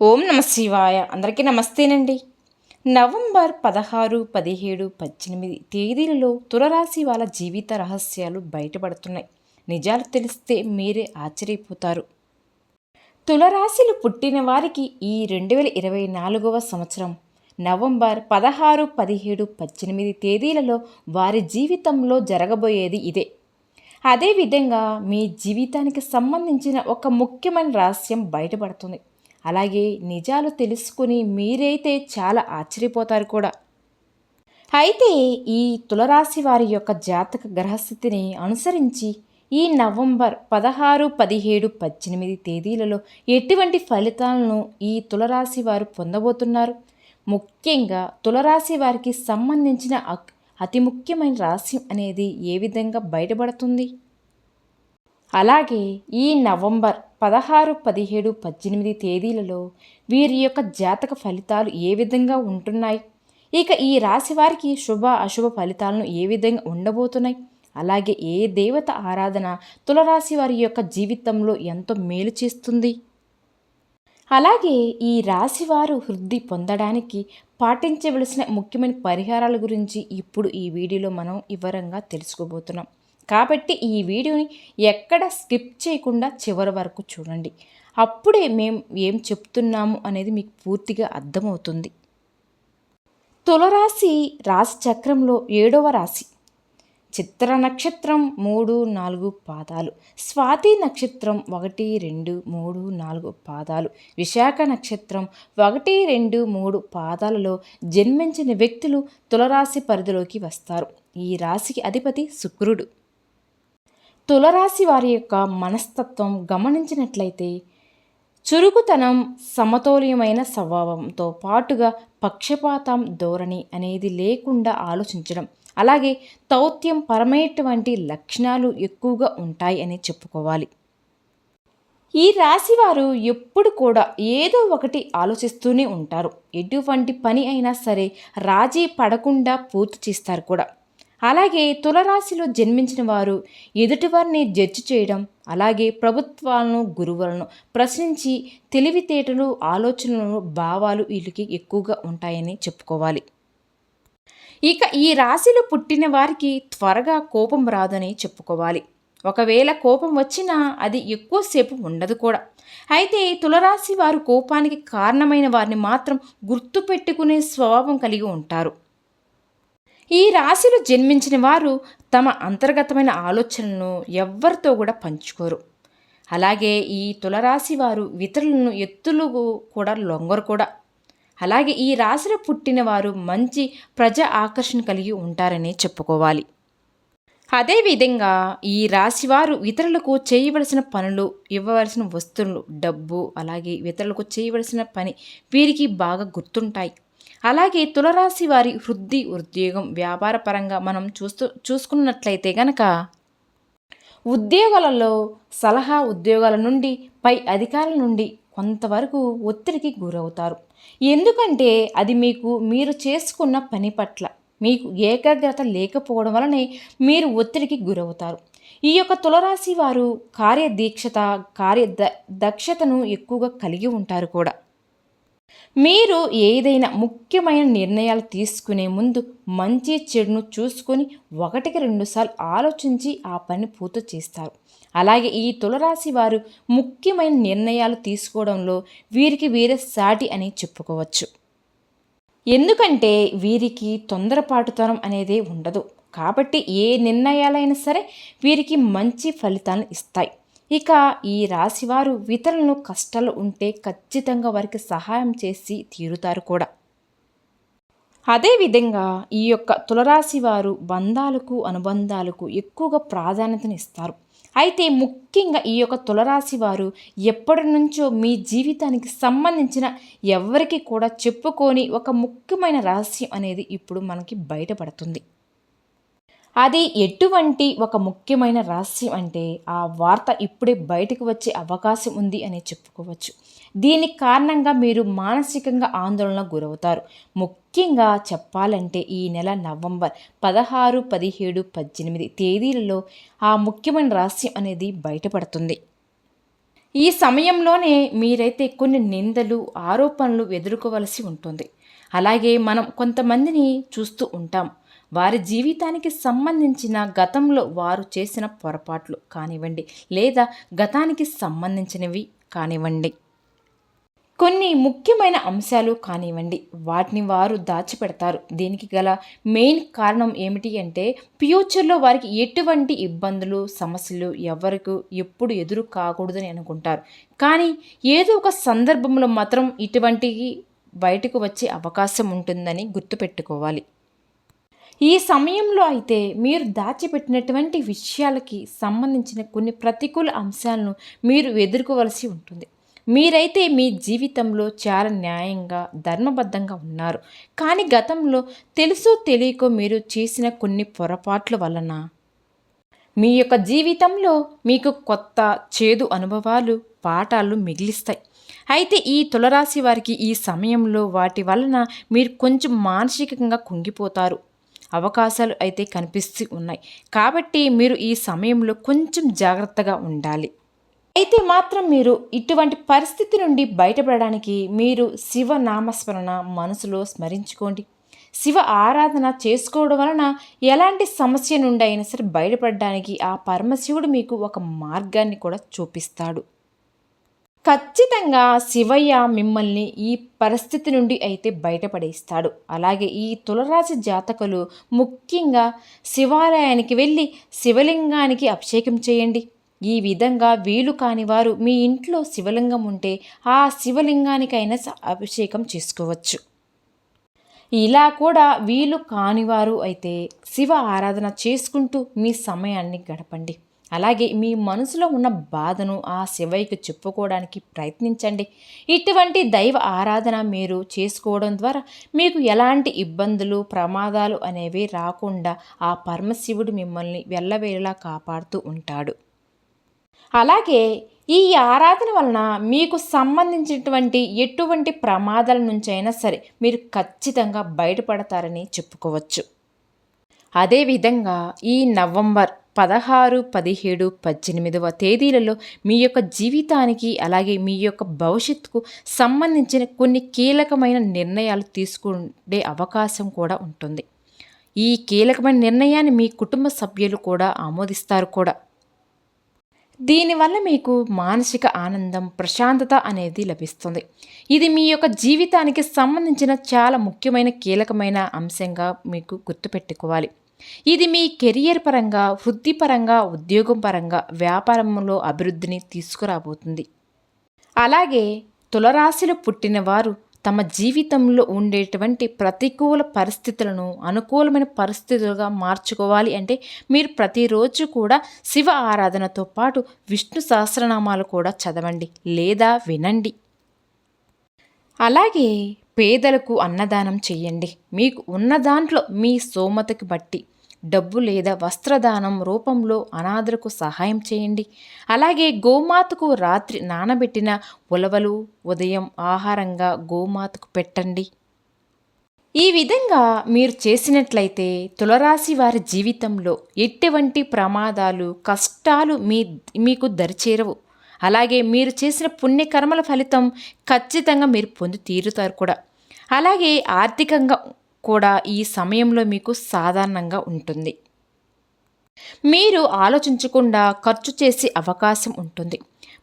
ఓం నమ శివాయ. అందరికీ నమస్తేనండి. నవంబర్ పదహారు పదిహేడు పద్దెనిమిది తేదీలలో తులరాశి వాళ్ళ జీవిత రహస్యాలు బయటపడుతున్నాయి. నిజాలు తెలిస్తే మీరే ఆశ్చర్యపోతారు. తులరాశిలు పుట్టిన వారికి ఈ రెండు వేల ఇరవై నాలుగవ సంవత్సరం నవంబర్ పదహారు పదిహేడు పద్దెనిమిది తేదీలలో వారి జీవితంలో జరగబోయేది ఇదే. అదేవిధంగా మీ జీవితానికి సంబంధించిన ఒక ముఖ్యమైన రహస్యం బయటపడుతుంది. అలాగే నిజాలు తెలుసుకుని మీరైతే చాలా ఆశ్చర్యపోతారు కూడా. అయితే ఈ తులరాశి వారి యొక్క జాతక గ్రహస్థితిని అనుసరించి ఈ నవంబర్ పదహారు పదిహేడు పద్దెనిమిది తేదీలలో ఎటువంటి ఫలితాలను ఈ తులరాశి వారు పొందబోతున్నారు? ముఖ్యంగా తులరాశి వారికి సంబంధించిన అక్- అతి ముఖ్యమైన రహస్యం అనేది ఏ విధంగా బయటపడుతుంది? అలాగే ఈ నవంబర్ పదహారు పదిహేడు పద్దెనిమిది తేదీలలో వీరి యొక్క జాతక ఫలితాలు ఏ విధంగా ఉంటున్నాయి? ఇక ఈ రాశి వారికి శుభ అశుభ ఫలితాలను ఏ విధంగా ఉండబోతున్నాయి? అలాగే ఏ దేవత ఆరాధన తులరాశి వారి యొక్క జీవితంలో ఎంతో మేలు చేస్తుంది? అలాగే ఈ రాశివారు వృద్ధి పొందడానికి పాటించవలసిన ముఖ్యమైన పరిహారాల గురించి ఇప్పుడు ఈ వీడియోలో మనం వివరంగా తెలుసుకోబోతున్నాం. కాబట్టి ఈ వీడియోని ఎక్కడ స్కిప్ చేయకుండా చివరి వరకు చూడండి. అప్పుడే మేము ఏం చెప్తున్నాము అనేది మీకు పూర్తిగా అర్థమవుతుంది. తులరాశి రాశి చక్రంలో ఏడవ రాశి. చిత్ర నక్షత్రం మూడు నాలుగు పాదాలు. స్వాతి నక్షత్రం ఒకటి రెండు మూడు నాలుగు పాదాలు. విశాఖ నక్షత్రం ఒకటి రెండు మూడు పాదాలలో జన్మించిన వ్యక్తులు తులరాశి పరిధిలోకి వస్తారు. ఈ రాశికి అధిపతి శుక్రుడు. తులరాశి వారి యొక్క మనస్తత్వం గమనించినట్లయితే చురుకుతనం సమతౌల్యమైన స్వభావంతో పాటుగా పక్షపాతం ధోరణి అనేది లేకుండా ఆలోచించడం. అలాగే దౌత్యం పరమైనటువంటి లక్షణాలు ఎక్కువగా ఉంటాయి అని చెప్పుకోవాలి. ఈ రాశి వారు ఎప్పుడు కూడా ఏదో ఒకటి ఆలోచిస్తూనే ఉంటారు. ఎటువంటి పని అయినా సరే రాజీ పడకుండా పూర్తి చేస్తారు కూడా. అలాగే తులరాశిలో జన్మించిన వారు ఎదుటివారిని జడ్జి చేయడం అలాగే ప్రభుత్వాలను గురువులను ప్రశ్నించి తెలివితేటలు ఆలోచనలు భావాలు వీళ్ళకి ఎక్కువగా ఉంటాయని చెప్పుకోవాలి. ఇక ఈ రాశిలో పుట్టిన వారికి త్వరగా కోపం రాదని చెప్పుకోవాలి. ఒకవేళ కోపం వచ్చినా అది ఎక్కువసేపు ఉండదు కూడా. అయితే తులరాశి వారు కోపానికి కారణమైన వారిని మాత్రం గుర్తుపెట్టుకునే స్వభావం కలిగి ఉంటారు. ఈ రాశిలో జన్మించిన వారు తమ అంతర్గతమైన ఆలోచనలను ఎవ్వరితో కూడా పంచుకోరు. అలాగే ఈ తులరాశి వారు ఇతరులను ఎత్తులు కూడా లొంగరు కూడా. అలాగే ఈ రాశిలో పుట్టిన వారు మంచి ప్రజా ఆకర్షణ కలిగి ఉంటారని చెప్పుకోవాలి. అదేవిధంగా ఈ రాశివారు ఇతరులకు చేయవలసిన పనులు ఇవ్వవలసిన వస్తువులు డబ్బు అలాగే ఇతరులకు చేయవలసిన పని వీరికి బాగా గుర్తుంటాయి. అలాగే తులరాశి వారి వృద్ధి ఉద్యోగం వ్యాపార పరంగా మనం చూస్తూ చూసుకున్నట్లయితే గనక ఉద్యోగాలలో సలహా ఉద్యోగాల నుండి పై అధికారుల నుండి కొంతవరకు ఒత్తిడికి గురవుతారు. ఎందుకంటే అది మీకు మీరు చేసుకున్న పని పట్ల మీకు ఏకాగ్రత లేకపోవడం వలనే మీరు ఒత్తిడికి గురవుతారు. ఈ యొక్క తులరాశి వారు కార్యదీక్షత కార్య ద- దక్షతను ఎక్కువగా కలిగి ఉంటారు కూడా. మీరు ఏదైనా ముఖ్యమైన నిర్ణయాలు తీసుకునే ముందు మంచి చెడును చూసుకొని ఒకటికి రెండుసార్లు ఆలోచించి ఆ పని పూర్తి చేస్తారు. అలాగే ఈ తులరాశి వారు ముఖ్యమైన నిర్ణయాలు తీసుకోవడంలో వీరికి వీరే సాటి అని చెప్పుకోవచ్చు. ఎందుకంటే వీరికి తొందరపాటుతనం అనేది ఉండదు. కాబట్టి ఏ నిర్ణయాలైనా సరే వీరికి మంచి ఫలితాలను ఇస్తాయి. ఇక ఈ రాశివారు ఇతరులను కష్టాలు ఉంటే ఖచ్చితంగా వారికి సహాయం చేసి తీరుతారు కూడా. అదేవిధంగా ఈ యొక్క తులరాశి వారు బంధాలకు అనుబంధాలకు ఎక్కువగా ప్రాధాన్యతనిస్తారు అయితే ముఖ్యంగా ఈ యొక్క తులరాశి వారు ఎప్పటి నుంచో మీ జీవితానికి సంబంధించిన ఎవరికి కూడా చెప్పుకొని ఒక ముఖ్యమైన రహస్యం అనేది ఇప్పుడు మనకి బయటపడుతుంది. అది ఎటువంటి ఒక ముఖ్యమైన రహస్యం అంటే ఆ వార్త ఇప్పుడే బయటకు వచ్చే అవకాశం ఉంది అని చెప్పుకోవచ్చు. దీనికి కారణంగా మీరు మానసికంగా ఆందోళన గురవుతారు. ముఖ్యంగా చెప్పాలంటే ఈ నెల నవంబర్ పదహారు పదిహేడు పద్దెనిమిది తేదీలలో ఆ ముఖ్యమైన రహస్యం అనేది బయటపడుతుంది. ఈ సమయంలోనే మీరైతే కొన్ని నిందలు ఆరోపణలు ఎదుర్కోవలసి ఉంటుంది. అలాగే మనం కొంతమందిని చూస్తూ ఉంటాం. వారి జీవితానికి సంబంధించిన గతంలో వారు చేసిన పొరపాట్లు కానివ్వండి లేదా గతానికి సంబంధించినవి కానివ్వండి. కొన్ని ముఖ్యమైన అంశాలు కానివ్వండి వాటిని వారు దాచిపెడతారు. దీనికి గల మెయిన్ కారణం ఏమిటి అంటే ఫ్యూచర్లో వారికి ఎటువంటి ఇబ్బందులు సమస్యలు ఎవరికి ఎప్పుడు ఎదురు కాకూడదని అనుకుంటారు. కానీ ఏదో ఒక సందర్భంలో మాత్రం ఇటువంటివి బయటకు వచ్చే అవకాశం ఉంటుందని గుర్తుపెట్టుకోవాలి. ఈ సమయంలో అయితే మీరు దాచిపెట్టినటువంటి విషయాలకి సంబంధించిన కొన్ని ప్రతికూల అంశాలను మీరు ఎదుర్కోవలసి ఉంటుంది. మీరైతే మీ జీవితంలో చాలా న్యాయంగా ధర్మబద్ధంగా ఉన్నారు. కానీ గతంలో తెలుసో తెలియకో మీరు చేసిన కొన్ని పొరపాట్ల వలన మీ యొక్క జీవితంలో మీకు కొత్త చేదు అనుభవాలు పాఠాలు మిగిలిస్తాయి. అయితే ఈ తులరాశి వారికి ఈ సమయంలో వాటి వలన మీరు కొంచెం మానసికంగా కుంగిపోతారు. అవకాశాలు అయితే కనిపిస్తూ ఉన్నాయి. కాబట్టి మీరు ఈ సమయంలో కొంచెం జాగ్రత్తగా ఉండాలి. అయితే మాత్రం మీరు ఇటువంటి పరిస్థితి నుండి బయటపడడానికి మీరు శివ నామస్మరణ మనసులో స్మరించుకోండి. శివ ఆరాధన చేసుకోవడం వలన ఎలాంటి సమస్య నుండి అయినా సరే బయటపడడానికి ఆ పరమశివుడు మీకు ఒక మార్గాన్ని కూడా చూపిస్తాడు. ఖచ్చితంగా శివయ్య మిమ్మల్ని ఈ పరిస్థితి నుండి అయితే బయటపడేస్తాడు. అలాగే ఈ తులరాశి జాతకులు ముఖ్యంగా శివాలయానికి వెళ్ళి శివలింగానికి అభిషేకం చేయండి. ఈ విధంగా వీలు కాని వారు మీ ఇంట్లో శివలింగం ఉంటే ఆ శివలింగానికైనా అభిషేకం చేసుకోవచ్చు. ఇలా కూడా వీలు కానివారు అయితే శివ ఆరాధన చేసుకుంటూ మీ సమయాన్ని గడపండి. అలాగే మీ మనసులో ఉన్న బాధను ఆ శివయ్యకు చెప్పుకోవడానికి ప్రయత్నించండి. ఇటువంటి దైవ ఆరాధన మీరు చేసుకోవడం ద్వారా మీకు ఎలాంటి ఇబ్బందులు ప్రమాదాలు అనేవి రాకుండా ఆ పరమశివుడు మిమ్మల్ని వెళ్ళవేలా కాపాడుతూ ఉంటాడు. అలాగే ఈ ఆరాధన వలన మీకు సంబంధించినటువంటి ఎటువంటి ప్రమాదాల నుంచైనా సరే మీరు ఖచ్చితంగా బయటపడతారని చెప్పుకోవచ్చు. అదేవిధంగా ఈ నవంబర్ పదహారు పదిహేడు పద్దెనిమిదవ తేదీలలో మీ యొక్క జీవితానికి అలాగే మీ యొక్క భవిష్యత్తుకు సంబంధించిన కొన్ని కీలకమైన నిర్ణయాలు తీసుకునే అవకాశం కూడా ఉంటుంది. ఈ కీలకమైన నిర్ణయాన్ని మీ కుటుంబ సభ్యులు కూడా ఆమోదిస్తారు కూడా. దీనివల్ల మీకు మానసిక ఆనందం ప్రశాంతత అనేది లభిస్తుంది. ఇది మీ యొక్క జీవితానికి సంబంధించిన చాలా ముఖ్యమైన కీలకమైన అంశంగా మీకు గుర్తుపెట్టుకోవాలి. ఇది మీ కెరియర్ పరంగా వృత్తిపరంగా ఉద్యోగం పరంగా వ్యాపారంలో అభివృద్ధిని తీసుకురాబోతుంది. అలాగే తులరాశిలో పుట్టినవారు తమ జీవితంలో ఉండేటువంటి ప్రతికూల పరిస్థితులను అనుకూలమైన పరిస్థితులుగా మార్చుకోవాలి అంటే మీరు ప్రతిరోజు కూడా శివ ఆరాధనతో పాటు విష్ణు సహస్రనామాలు కూడా చదవండి లేదా వినండి. అలాగే పేదలకు అన్నదానం చేయండి మీకు ఉన్న దాంట్లో మీ సోమతకి బట్టి డబ్బు లేదా వస్త్రదానం రూపంలో అనాథలకు సహాయం చేయండి. అలాగే గోమాతకు రాత్రి నానబెట్టిన ఉలవలు ఉదయం ఆహారంగా గోమాతకు పెట్టండి. ఈ విధంగా మీరు చేసినట్లయితే తులరాశి వారి జీవితంలో ఎటువంటి ప్రమాదాలు కష్టాలు మీ మీకు దరిచేరవు. అలాగే మీరు చేసిన పుణ్యకర్మల ఫలితం ఖచ్చితంగా మీరు పొంది తీరుతారు కూడా. అలాగే ఆర్థికంగా కూడా ఈ సమయంలో మీకు సాధారణంగా ఉంటుంది. మీరు ఆలోచించకుండా ఖర్చు చేసే అవకాశం ఉంటుంది.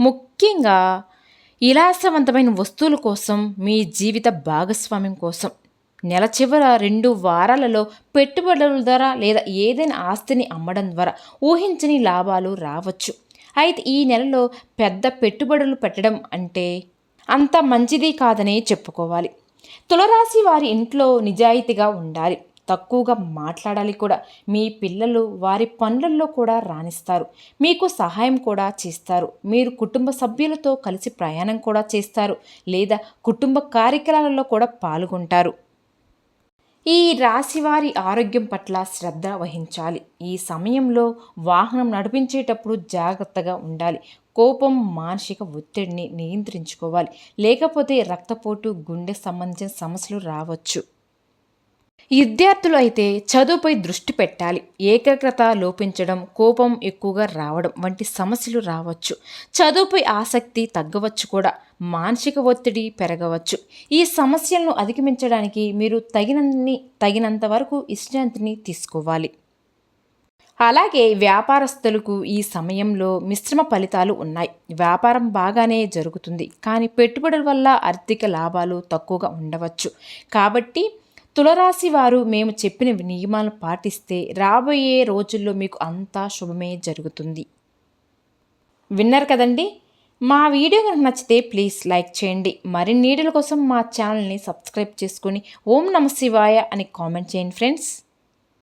ముఖ్యంగా ఇలాసవంతమైన వస్తువుల కోసం మీ జీవిత భాగస్వామ్యం కోసం. నెల చివర రెండు వారాలలో పెట్టుబడుల ద్వారా లేదా ఏదైనా ఆస్తిని అమ్మడం ద్వారా ఊహించని లాభాలు రావచ్చు. అయితే ఈ నెలలో పెద్ద పెట్టుబడులు పెట్టడం అంటే అంత మంచిది కాదని చెప్పుకోవాలి. తులరాశి వారి ఇంట్లో నిజాయితీగా ఉండాలి. తక్కువగా మాట్లాడాలి కూడా. మీ పిల్లలు వారి పనులలో కూడా రాణిస్తారు. మీకు సహాయం కూడా చేస్తారు. మీరు కుటుంబ సభ్యులతో కలిసి ప్రయాణం కూడా చేస్తారు. లేదా కుటుంబ కార్యక్రమాలలో కూడా పాల్గొంటారు. ఈ రాశివారి ఆరోగ్యం పట్ల శ్రద్ధ వహించాలి. ఈ సమయంలో వాహనం నడిపించేటప్పుడు జాగ్రత్తగా ఉండాలి. కోపం మానసిక ఒత్తిడిని నియంత్రించుకోవాలి. లేకపోతే రక్తపోటు గుండె సంబంధించిన సమస్యలు రావచ్చు. విద్యార్థులు అయితే చదువుపై దృష్టి పెట్టాలి. ఏకాగ్రత లోపించడం కోపం ఎక్కువగా రావడం వంటి సమస్యలు రావచ్చు. చదువుపై ఆసక్తి తగ్గవచ్చు కూడా. మానసిక ఒత్తిడి పెరగవచ్చు. ఈ సమస్యలను అధిగమించడానికి మీరు తగినన్ని తగినంత వరకు విశ్రాంతిని తీసుకోవాలి. అలాగే వ్యాపారస్తులకు ఈ సమయంలో మిశ్రమ ఫలితాలు ఉన్నాయి. వ్యాపారం బాగానే జరుగుతుంది. కానీ పెట్టుబడుల వల్ల ఆర్థిక లాభాలు తక్కువగా ఉండవచ్చు. కాబట్టి తులరాశి వారు మేము చెప్పిన నియమాలను పాటిస్తే రాబోయే రోజుల్లో మీకు అంతా శుభమే జరుగుతుంది. విన్నారు కదండి? మా వీడియో కనుక నచ్చితే ప్లీజ్ లైక్ చేయండి. మరిన్ని వీడియోల కోసం మా ఛానల్ని సబ్స్క్రైబ్ చేసుకొని ఓం నమ శివాయ అని కామెంట్ చేయండి ఫ్రెండ్స్.